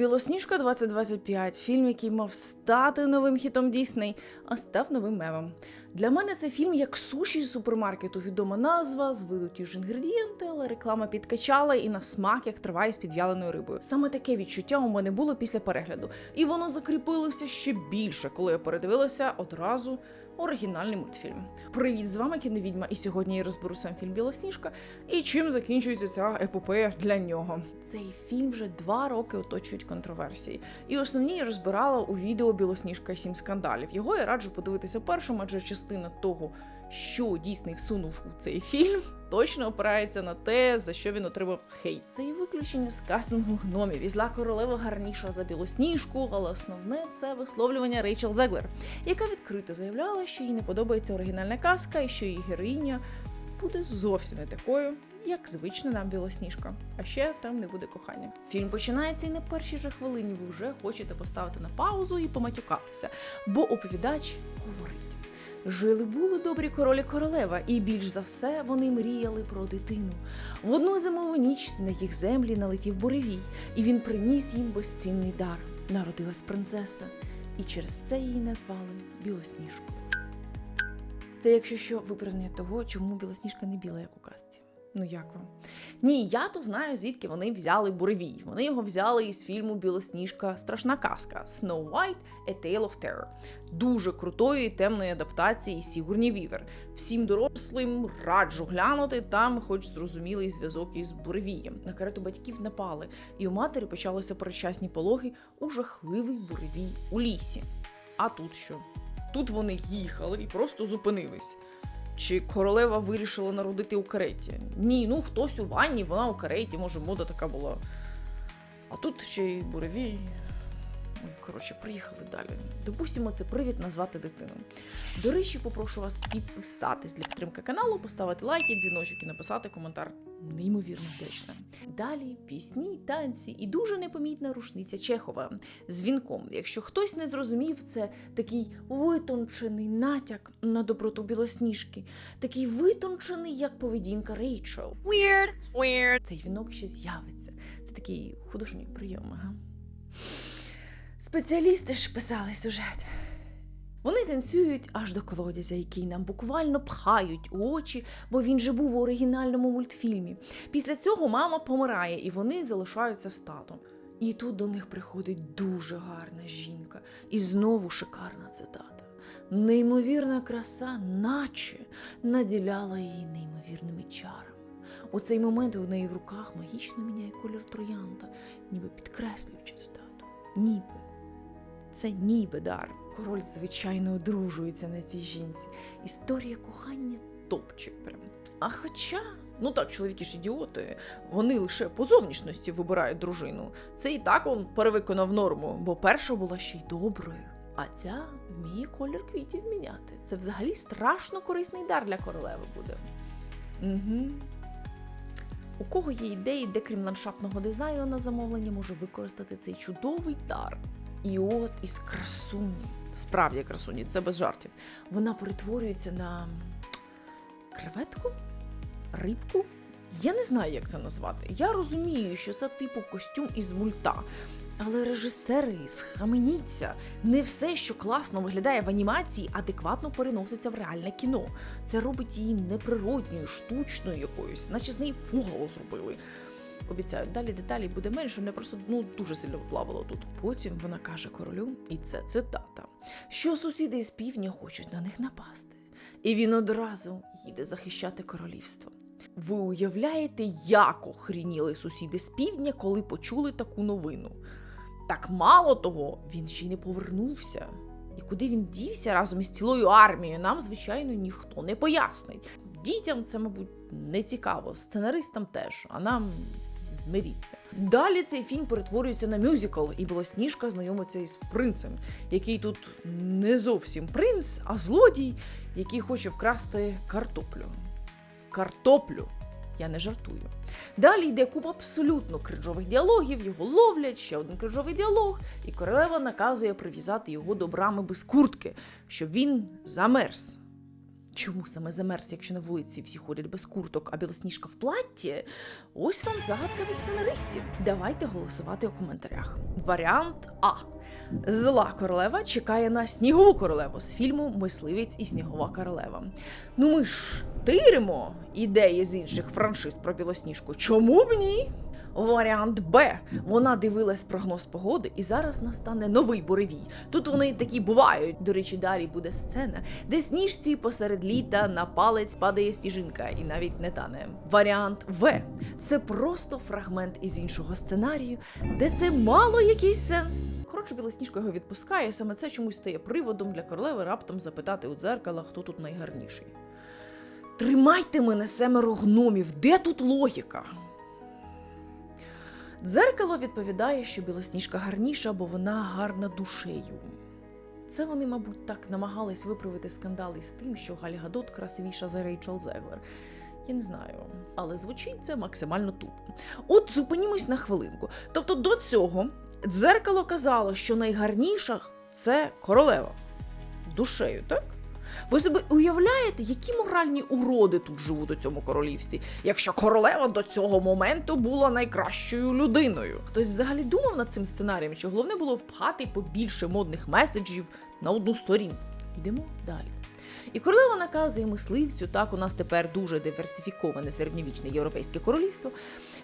Білосніжка 2025 фільм, який мав стати новим хітом Дісней, а став новим мемом. Для мене це фільм як суші з супермаркету. Відома назва, з виду ті ж інгредієнти, але реклама підкачала і на смак як триває з підвяленою рибою. Саме таке відчуття у мене було після перегляду, і воно закріпилося ще більше, коли я передивилася одразу оригінальний мультфільм. Привіт, з вами кіновідьма, і сьогодні я розберу сам фільм Білосніжка і чим закінчується ця епопея для нього. Цей фільм вже два роки оточують контроверсії. І основні я розбирала у відео Білосніжка сім скандалів. Його я раджу подивитися першим, адже частина того, що Дісней всунув у цей фільм, точно опирається на те, за що він отримав хейт. Це і виключення з кастингу гномів. І зла королева гарніша за білосніжку, але основне це висловлювання Рейчел Зеглер, яка відкрито заявляла, що їй не подобається оригінальна казка і що її героїня буде зовсім не такою. Як звична нам білосніжка, а ще там не буде кохання. Фільм починається і на першій же хвилині ви вже хочете поставити на паузу і поматюкатися, бо оповідач говорить. Жили були добрі королі королева, і більш за все вони мріяли про дитину. В одну зимову ніч на їх землі налетів буревій, і він приніс їм безцінний дар. Народилась принцеса, і через це її назвали Білосніжку. Це, якщо що, виправдання того, чому білосніжка не біла, як у казці. Ну як вам? Ні, я то знаю, звідки вони взяли буревій. Вони його взяли із фільму Білосніжка Страшна казка Snow White A Tale of Terror. Дуже крутої темної адаптації Сігурні Вівер. Всім дорослим раджу глянути, там хоч зрозумілий зв'язок із буревієм. На карету батьків напали, і у матері почалися передчасні пологи у жахливий буревій у лісі. А тут що? Тут вони їхали і просто зупинились. Чи королева вирішила народити у кареті? Ні, ну хтось у ванні, вона у кареті, може, мода така була. А тут ще й буревій. Коротше, приїхали далі. Допустимо, це привід назвати дитину. До речі, попрошу вас підписатись для підтримки каналу, поставити лайки, дзвіночок і написати коментар. Неймовірно вдячна. Далі пісні, танці і дуже непомітна рушниця Чехова з вінком. Якщо хтось не зрозумів, це такий витончений натяк на доброту білосніжки, такий витончений, як поведінка Рейчел. Weird. Weird. Цей вінок ще з'явиться. Це такий художній прийом, ага. Спеціалісти ж писали сюжет. Вони танцюють аж до колодязя, який нам буквально пхають у очі, бо він же був у оригінальному мультфільмі. Після цього мама помирає, і вони залишаються з татом. І тут до них приходить дуже гарна жінка, і знову шикарна цитата. Неймовірна краса, наче наділяла її неймовірними чарами. У цей момент у неї в руках магічно міняє колір троянда, ніби підкреслюючи цитату. Ніби. Це ніби дар. Король, звичайно, одружується на цій жінці. Історія кохання топчик прям. А хоча, ну так, чоловіки ж ідіоти, вони лише по зовнішності вибирають дружину. Це і так он перевиконав норму, бо перша була ще й доброю. А ця вміє колір квітів міняти. Це взагалі страшно корисний дар для королеви буде. Угу. У кого є ідеї, де крім ландшафтного дизайну на замовлення може використати цей чудовий дар? І от із красуні, справді красуні, це без жартів. Вона перетворюється на креветку, рибку. Я не знаю, як це назвати. Я розумію, що це типу костюм із мульта. Але режисери, схаменіться, не все, що класно виглядає в анімації, адекватно переноситься в реальне кіно. Це робить її неприродньою, штучною якоюсь, наче з неї пугало зробили. Обіцяю, далі деталі буде менше, мене просто ну дуже сильно плавало тут. Потім вона каже королю, і це цитата, що сусіди з півдня хочуть на них напасти. І він одразу їде захищати королівство. Ви уявляєте, як охрініли сусіди з півдня, коли почули таку новину? Так мало того, він ще й не повернувся. І куди він дівся разом із цілою армією, нам, звичайно, ніхто не пояснить. Дітям це, мабуть, не цікаво, сценаристам теж, а нам змиріться. Далі цей фільм перетворюється на мюзикл, і Білосніжка знайомиться із принцем, який тут не зовсім принц, а злодій, який хоче вкрасти картоплю. Картоплю. Я не жартую. Далі йде купа абсолютно кринжових діалогів, його ловлять, ще один кринжовий діалог, і королева наказує прив'язати його до брами без куртки, щоб він замерз. Чому саме замерз, якщо на вулиці всі ходять без курток, а білосніжка в платті? Ось вам загадка від сценаристів. Давайте голосувати у коментарях. Варіант А. Зла королева чекає на снігову королеву з фільму Мисливець і снігова королева. Ну ми ж тиримо ідеї з інших франшиз про білосніжку. Чому б ні? Варіант Б. Вона дивилась прогноз погоди, і зараз настане новий буревій. Тут вони такі бувають. До речі, далі буде сцена, де сніжці посеред літа на палець падає сніжинка і навіть не тане. Варіант В. Це просто фрагмент із іншого сценарію, де це мало якийсь сенс. Коротше, білосніжка його відпускає. Саме це чомусь стає приводом для королеви раптом запитати у дзеркала, хто тут найгарніший. Тримайте мене семеро гномів, де тут логіка? Дзеркало відповідає, що білосніжка гарніша, бо вона гарна душею. Це вони, мабуть, так намагались виправити скандал із тим, що Галь Гадот красивіша за Рейчел Зеглер. Я не знаю, але звучить це максимально тупо. От зупинімось на хвилинку. Тобто до цього дзеркало казало, що найгарніша це королева. Душею, так? Ви собі уявляєте, які моральні уроди тут живуть у цьому королівстві, якщо королева до цього моменту була найкращою людиною? Хтось взагалі думав над цим сценарієм, що головне було впхати побільше модних меседжів на одну сторінку. Йдемо далі. І королева наказує мисливцю, так у нас тепер дуже диверсифіковане середньовічне європейське королівство,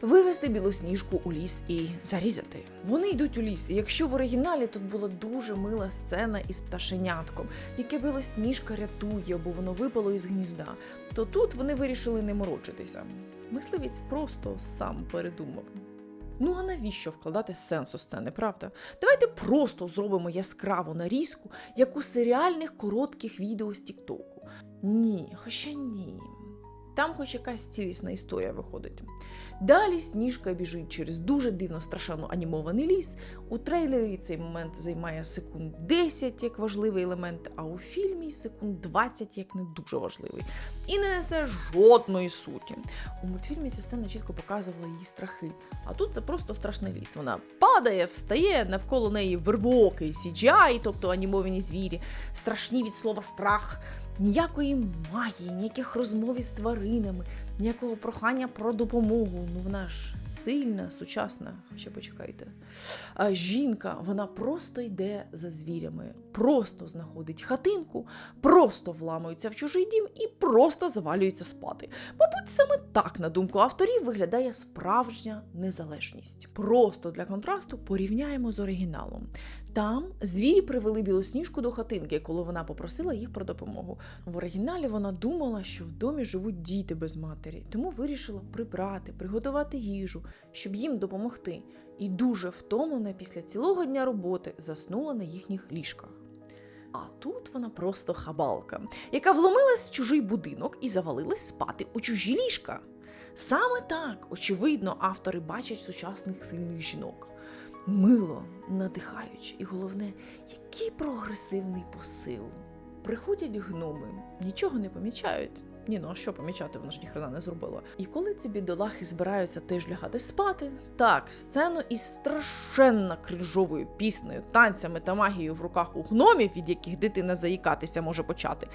вивести білосніжку у ліс і зарізати. Вони йдуть у ліс. І якщо в оригіналі тут була дуже мила сцена із пташенятком, яке білосніжка рятує, бо воно випало із гнізда, то тут вони вирішили не морочитися. Мисливець просто сам передумав. Ну а навіщо вкладати сенс у сцени, правда? Давайте просто зробимо яскраву нарізку, як у серіальних коротких відео з Тіктоку. Ні, хоча ні. Там хоч якась цілісна історія виходить. Далі сніжка біжить через дуже дивно страшенно анімований ліс. У трейлері цей момент займає секунд 10 як важливий елемент, а у фільмі секунд 20 як не дуже важливий. І не несе жодної суті. У мультфільмі ця сцена чітко показувала її страхи. А тут це просто страшний ліс. Вона падає, встає, навколо неї вервоки, CGI, тобто анімовані звірі, страшні від слова страх. Ніякої магії, ніяких розмов із тваринами, ніякого прохання про допомогу. Ну вона ж сильна, сучасна. Ще почекайте. А жінка, вона просто йде за звірями, просто знаходить хатинку, просто вламується в чужий дім і просто завалюється спати. Мабуть, саме так, на думку авторів, виглядає справжня незалежність. Просто для контрасту порівняємо з оригіналом. Там звірі привели білосніжку до хатинки, коли вона попросила їх про допомогу. В оригіналі вона думала, що в домі живуть діти без матері, тому вирішила прибрати, приготувати їжу, щоб їм допомогти. І дуже втомлена після цілого дня роботи заснула на їхніх ліжках. А тут вона просто хабалка, яка вломилась в чужий будинок і завалилась спати у чужі ліжка. Саме так, очевидно, автори бачать сучасних сильних жінок. Мило, надихаюче, і головне, який прогресивний посил. Приходять гноми, нічого не помічають. Ні, ну а що помічати, вона ж ніхрена не зробила. І коли ці бідолахи збираються теж лягати спати, так, сцену із страшенно кринжовою піснею, танцями та магією в руках у гномів, від яких дитина заїкатися може почати,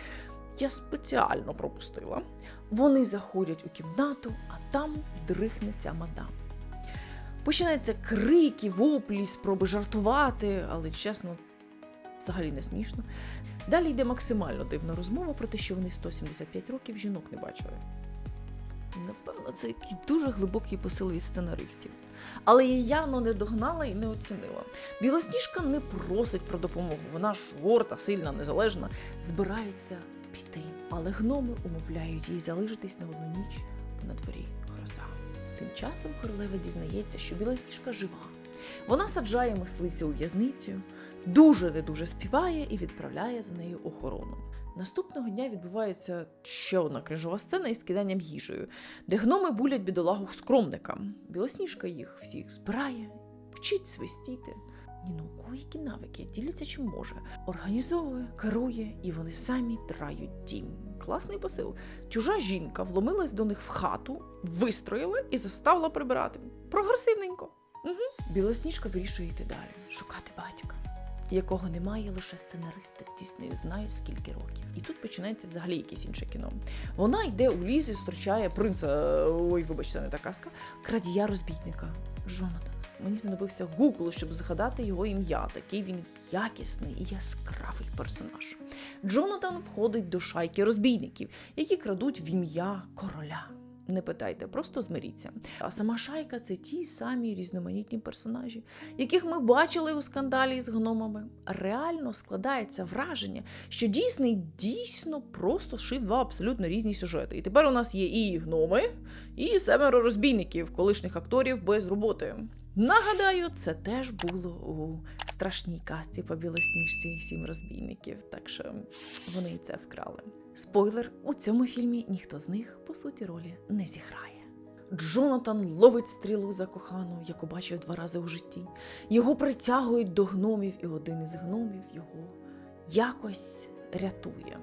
я спеціально пропустила. Вони заходять у кімнату, а там дрихне ця мадам. Починаються крики, воплі, спроби жартувати, але чесно, взагалі не смішно. Далі йде максимально дивна розмова про те, що вони 175 років жінок не бачили. Напевно, це якийсь дуже глибокий посил від сценаристів. Але я явно не догнала і не оцінила. Білосніжка не просить про допомогу. Вона ж сильна, незалежна, збирається піти. Але гноми умовляють їй залишитись на одну ніч, на дворі гроза. Тим часом королева дізнається, що білосніжка жива. Вона саджає мисливця у в'язницю, дуже не дуже співає і відправляє за нею охорону. Наступного дня відбувається ще одна крижова сцена із киданням їжею, де гноми булять бідолагу скромника. Білосніжка їх всіх збирає, вчить свистіти. Ні, ну які навики, діляться чим може. Організовує, керує, і вони самі трають дім. Класний посил. Чужа жінка вломилась до них в хату, вистроїла і заставила прибирати. Прогресивненько. Угу. Білосніжка вирішує йти далі, шукати батька. Якого немає лише сценаристи Діснею знають скільки років. І тут починається взагалі якесь інше кіно. Вона йде у ліс і зустрічає принца. Ой, вибачте, не та казка, крадія розбійника Джонатана. Мені знадобився Google, щоб згадати його ім'я. Такий він якісний і яскравий персонаж. Джонатан входить до шайки розбійників, які крадуть в ім'я короля. Не питайте, просто змиріться. А сама шайка це ті самі різноманітні персонажі, яких ми бачили у скандалі з гномами. Реально складається враження, що Дійсний дійсно просто шив два абсолютно різні сюжети. І тепер у нас є і гноми, і семеро розбійників, колишніх акторів без роботи. Нагадаю, це теж було у страшній казці по білосніжці сім розбійників, так що вони і це вкрали. Спойлер: у цьому фільмі ніхто з них, по суті, ролі не зіграє. Джонатан ловить стрілу за кохану, яку бачив два рази у житті. Його притягують до гномів, і один із гномів його якось рятує.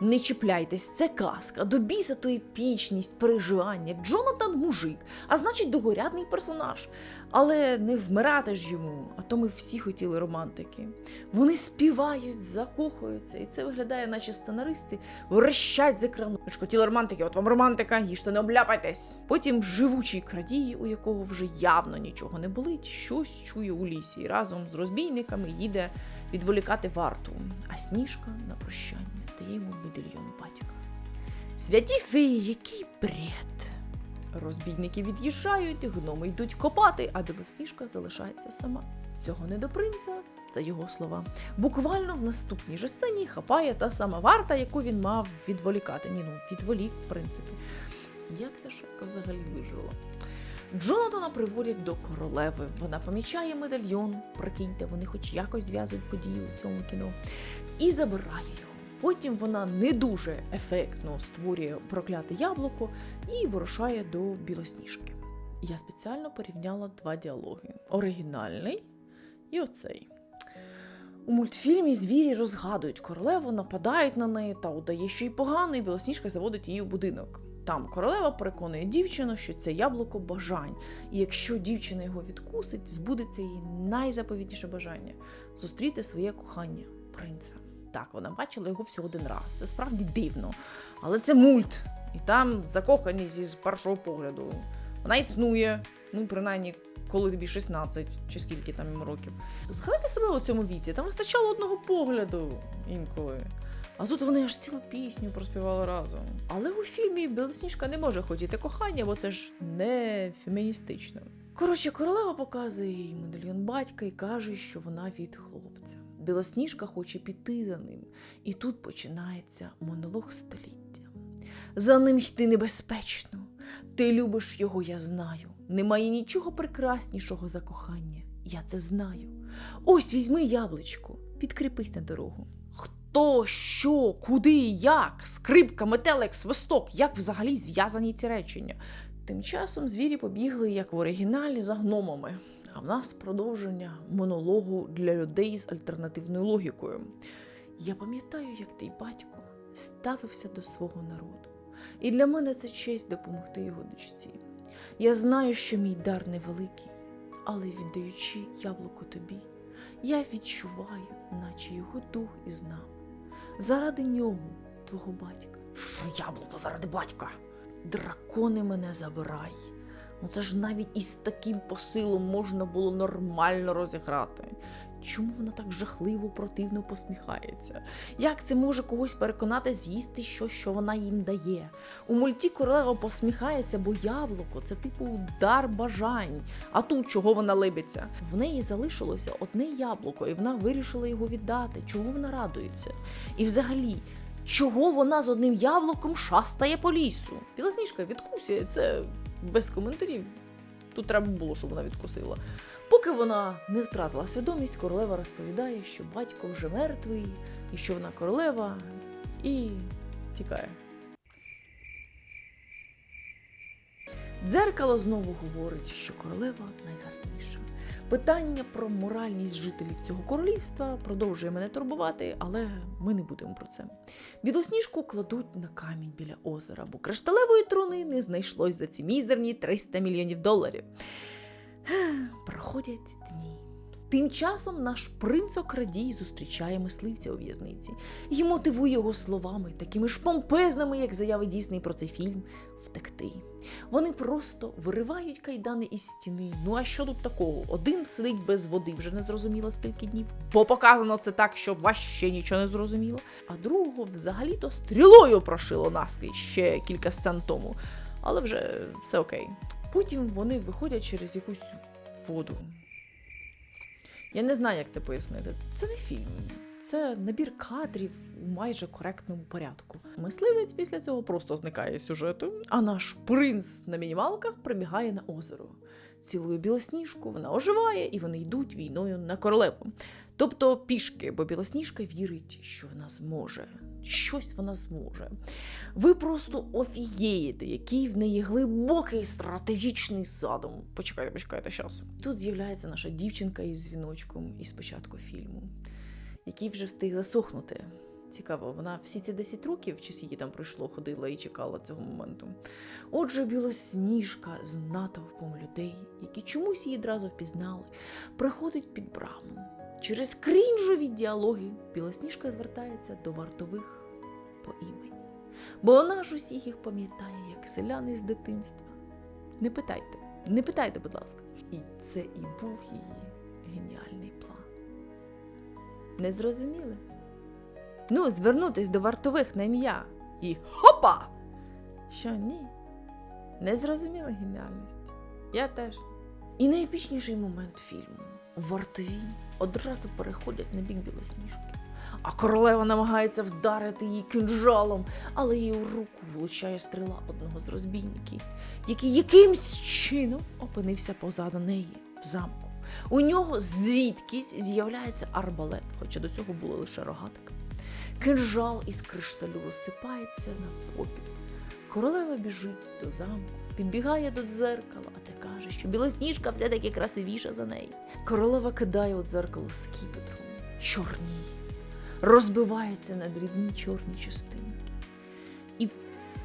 Не чіпляйтесь, це казка, до біса то епічність, переживання. Джонатан мужик, а значить догорядний персонаж. Але не вмирати ж йому, а то ми всі хотіли романтики. Вони співають, закохуються, і це виглядає, наче сценаристи врещать з екрану. Ж хотіли романтики, от вам романтика, їжте не обляпайтесь. Потім живучий крадій, у якого вже явно нічого не болить, щось чує у лісі і разом з розбійниками їде відволікати варту. А сніжка на прощання дає йому медальйон батька. Святі феї, який бред! Розбійники від'їжджають, гноми йдуть копати, а білосніжка залишається сама. Цього не до принца, це його слова. Буквально в наступній же сцені хапає та сама варта, яку він мав відволікати. Ні, ну відволік, в принципі. Як ця шапка взагалі вижила? Джонатана приводять до королеви. Вона помічає медальйон. Прикиньте, вони хоч якось зв'язують події у цьому кіно, і забирає його. Потім вона не дуже ефектно створює прокляте яблуко і вирушає до білосніжки. Я спеціально порівняла два діалоги: оригінальний і оцей. У мультфільмі звірі розгадують королеву, нападають на неї та удає, що й погано, і білосніжка заводить її у будинок. Там королева переконує дівчину, що це яблуко бажань, і якщо дівчина його відкусить, збудеться її найзаповітніше бажання зустріти своє кохання принца. Так, вона бачила його всього один раз. Це справді дивно. Але це мульт. І там закоханість з першого погляду. Вона існує, ну, принаймні, коли тобі 16 чи скільки там років. Згадайте себе у цьому віці, там вистачало одного погляду інколи. А тут вони аж цілу пісню проспівали разом. Але у фільмі Білосніжка не може хотіти кохання, бо це ж не феміністично. Коротше, королева показує їй медальйон батька і каже, що вона від хлопця. Білосніжка хоче піти за ним, і тут починається монолог століття. За ним йти небезпечно. Ти любиш його, я знаю. Немає нічого прекраснішого за кохання. Я це знаю. Ось візьми яблучко, підкріпись на дорогу. Хто, що, куди, як, скрипка, метелик, свисток, як взагалі зв'язані ці речення. Тим часом звірі побігли, як в оригіналі, за гномами. А в нас продовження монологу для людей з альтернативною логікою. Я пам'ятаю, як твій батько ставився до свого народу, і для мене це честь допомогти його дочці. Я знаю, що мій дар невеликий, але віддаючи яблуко тобі, я відчуваю, наче його дух із нами. Заради нього, твого батька. Що яблуко заради батька? Дракони мене забирай. Ну це ж навіть із таким посилом можна було нормально розіграти. Чому вона так жахливо противно посміхається? Як це може когось переконати з'їсти щось, що вона їм дає? У мульті королева посміхається, бо яблуко це типу дар бажань. А тут чого вона либиться? В неї залишилося одне яблуко, і вона вирішила його віддати. Чого вона радується? І взагалі. Чого вона з одним яблуком шастає по лісу? Білосніжка відкусює це без коментарів. Тут треба було, щоб вона відкусила. Поки вона не втратила свідомість, королева розповідає, що батько вже мертвий, і що вона королева, і тікає. Дзеркало знову говорить, що королева найгарніша. Питання про моральність жителів цього королівства продовжує мене турбувати, але ми не будемо про це. Білосніжку кладуть на камінь біля озера, бо кришталевої труни не знайшлось за ці мізерні 300 мільйонів доларів. Проходять дні. Тим часом наш принц Окрадій зустрічає мисливця у в'язниці і мотивує його словами, такими ж помпезними, як заяви Дісней про цей фільм, втекти. Вони просто виривають кайдани із стіни. Ну а що тут такого? Один сидить без води, вже не зрозуміло скільки днів. Бо показано це так, що ваще нічого не зрозуміло. А другого взагалі-то стрілою прошило наскрізь ще кілька сцен тому. Але вже все окей. Потім вони виходять через якусь воду. Я не знаю, як це пояснити. Це не фільм, це набір кадрів у майже коректному порядку. Мисливець після цього просто зникає з сюжету, а наш принц на мінімалках прибігає на озеро. Цілує білосніжку, вона оживає, і вони йдуть війною на королеву. Тобто пішки, бо білосніжка вірить, що вона зможе. Щось вона зможе. Ви просто офігієте, який в неї глибокий стратегічний задум. Почекайте, почекайте, щас. Тут з'являється наша дівчинка із дзвіночком із початку фільму, який вже встиг засохнути. Цікаво, вона всі ці 10 років, чи скільки там пройшло, ходила і чекала цього моменту. Отже, білосніжка з натовпом людей, які чомусь її одразу впізнали, приходить під браму. Через крінжові діалоги білосніжка звертається до вартових по імені. Бо вона ж усіх їх пам'ятає, як селяни з дитинства. Не питайте, не питайте, будь ласка. І це і був її геніальний план. Не зрозуміли? Ну, звернутись до вартових на ім'я. І хопа! Що ні? Не зрозуміла геніальність. Я теж. І найепічніший момент фільму. Вартові одразу переходять на бік білосніжки. А королева намагається вдарити її кинжалом, але її у руку влучає стріла одного з розбійників, який якимсь чином опинився позаду неї в замку. У нього звідкись з'являється арбалет, хоча до цього були лише рогатики. Кинжал із кришталю розсипається на попіл. Королева біжить до замку, підбігає до дзеркала, а те каже, що білосніжка все-таки красивіша за неї. Королева кидає у дзеркало скіпетром, чорніє, розбивається на дрібні чорні частинки і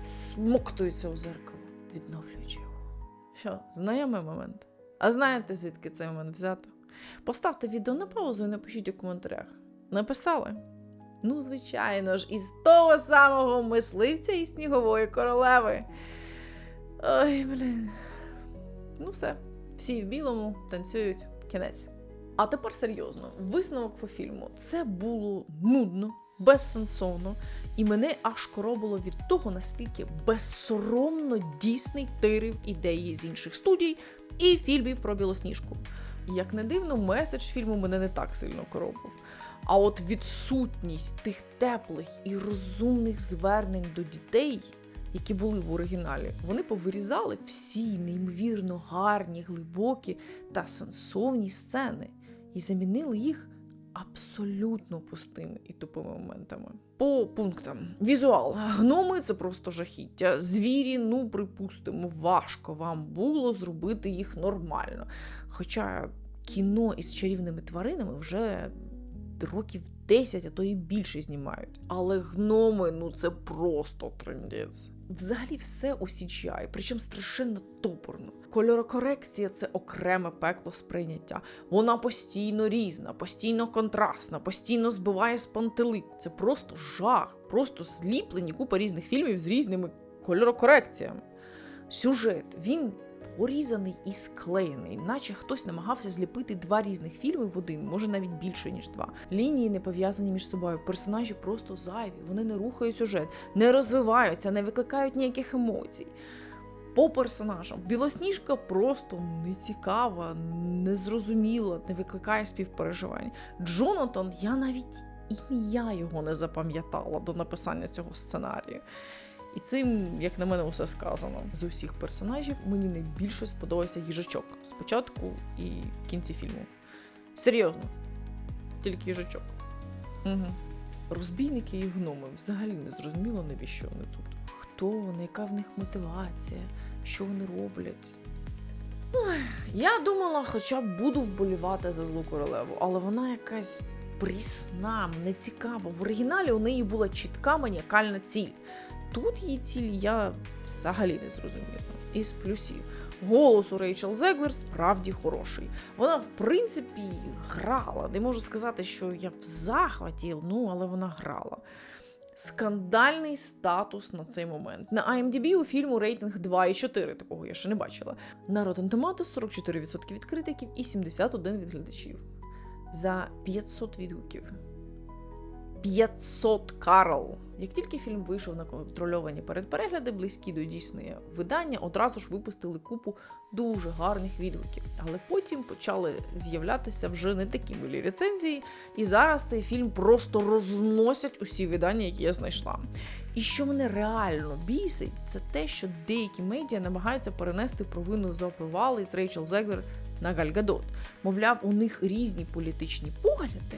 смоктується у зеркало, відновлюючи його. Що, знайомий момент? А знаєте, звідки цей момент взято? Поставте відео на паузу і напишіть у коментарях. Написали? Ну, звичайно ж, із того самого мисливця і снігової королеви. Ой, блін. Ну, все. Всі в білому танцюють кінець. А тепер серйозно, висновок по фільму. Це було нудно, безсенсовно, і мене аж коробило від того, наскільки безсоромно дійсний тирив ідеї з інших студій і фільмів про білосніжку. Як не дивно, меседж фільму мене не так сильно коробив. А от відсутність тих теплих і розумних звернень до дітей, які були в оригіналі, вони повирізали всі неймовірно гарні, глибокі та сенсовні сцени і замінили їх абсолютно пустими і тупими моментами. По пунктам: візуал, гноми це просто жахіття. Звірі, ну припустимо, важко вам було зробити їх нормально. Хоча кіно із чарівними тваринами вже років 10, а то і більше знімають. Але гноми, ну це просто трендець. Взагалі все у CGI, причому страшенно топорно. Кольорокорекція це окреме пекло сприйняття. Вона постійно різна, постійно контрастна, постійно збиває з пантели. Це просто жах, просто зліплені купа різних фільмів з різними кольорокорекціями. Сюжет він порізаний і склеєний, наче хтось намагався зліпити два різних фільми в один, може навіть більше ніж два. Лінії не пов'язані між собою. Персонажі просто зайві, вони не рухають сюжет, не розвиваються, не викликають ніяких емоцій. По персонажам білосніжка просто нецікава, незрозуміла, не викликає співпереживань. Джонатан, я навіть ім'я його не запам'ятала до написання цього сценарію. І цим, як на мене, усе сказано. З усіх персонажів мені найбільше сподобався їжачок спочатку і в кінці фільму. Серйозно, тільки їжачок. Угу. Розбійники і гноми взагалі не зрозуміло, навіщо вони тут. Хто вони, яка в них мотивація, що вони роблять. Ой, я думала, хоча б буду вболівати за злу королеву, але вона якась прісна, нецікава. В оригіналі у неї була чітка маніакальна ціль. Тут її ціль я взагалі не зрозуміла. Із плюсів. Голос у Рейчел Зеглер справді хороший. Вона, в принципі, грала. Не можу сказати, що я в захваті, ну, але вона грала. Скандальний статус на цей момент. На IMDb у фільму рейтинг 2,4, такого я ще не бачила. На Rotten Tomatoes 44% від критиків і 71% від глядачів. За 500 відгуків. 500 Карл. Як тільки фільм вийшов на контрольовані передперегляди, близькі до дійсної видання одразу ж випустили купу дуже гарних відгуків. Але потім почали з'являтися вже не такі милі рецензії, і зараз цей фільм просто розносять усі видання, які я знайшла. І що мене реально бісить, це те, що деякі медіа намагаються перенести провину за провали з Рейчел Зеглер на Гальгадот. Мовляв, у них різні політичні погляди.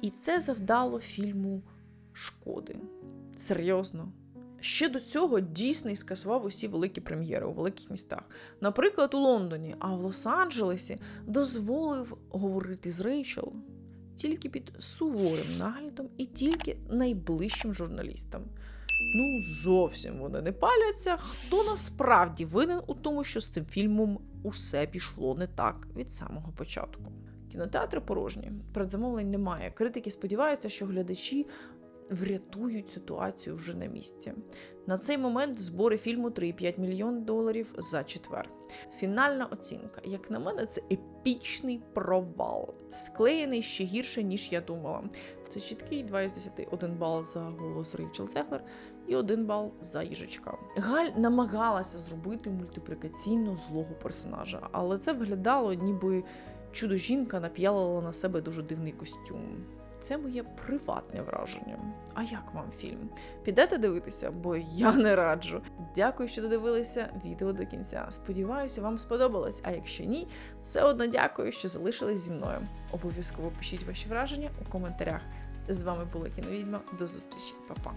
І це завдало фільму шкоди. Серйозно. Ще до цього Дісней скасував усі великі прем'єри у великих містах. Наприклад, у Лондоні, а в Лос-Анджелесі дозволив говорити з Рейчел тільки під суворим наглядом і тільки найближчим журналістам. Ну, зовсім вони не паляться. Хто насправді винен у тому, що з цим фільмом усе пішло не так від самого початку? Кінотеатри порожні, предзамовлень немає. Критики сподіваються, що глядачі врятують ситуацію вже на місці. На цей момент збори фільму 3,5 мільйон доларів за четвер. Фінальна оцінка, як на мене, це епічний провал, склеєний ще гірше, ніж я думала. Це чіткий 2 із 10, 1 бал за голос Рейчел Зеглер і 1 бал за їжачка. Галь намагалася зробити мультиплікаційно злого персонажа, але це виглядало, ніби чудо жінка нап'ялила на себе дуже дивний костюм. Це моє приватне враження. А як вам фільм? Підете дивитися, бо я не раджу. Дякую, що додивилися відео до кінця. Сподіваюся, вам сподобалось. А якщо ні, все одно дякую, що залишились зі мною. Обов'язково пишіть ваші враження у коментарях. З вами була кіновідьма. До зустрічі, Па-па.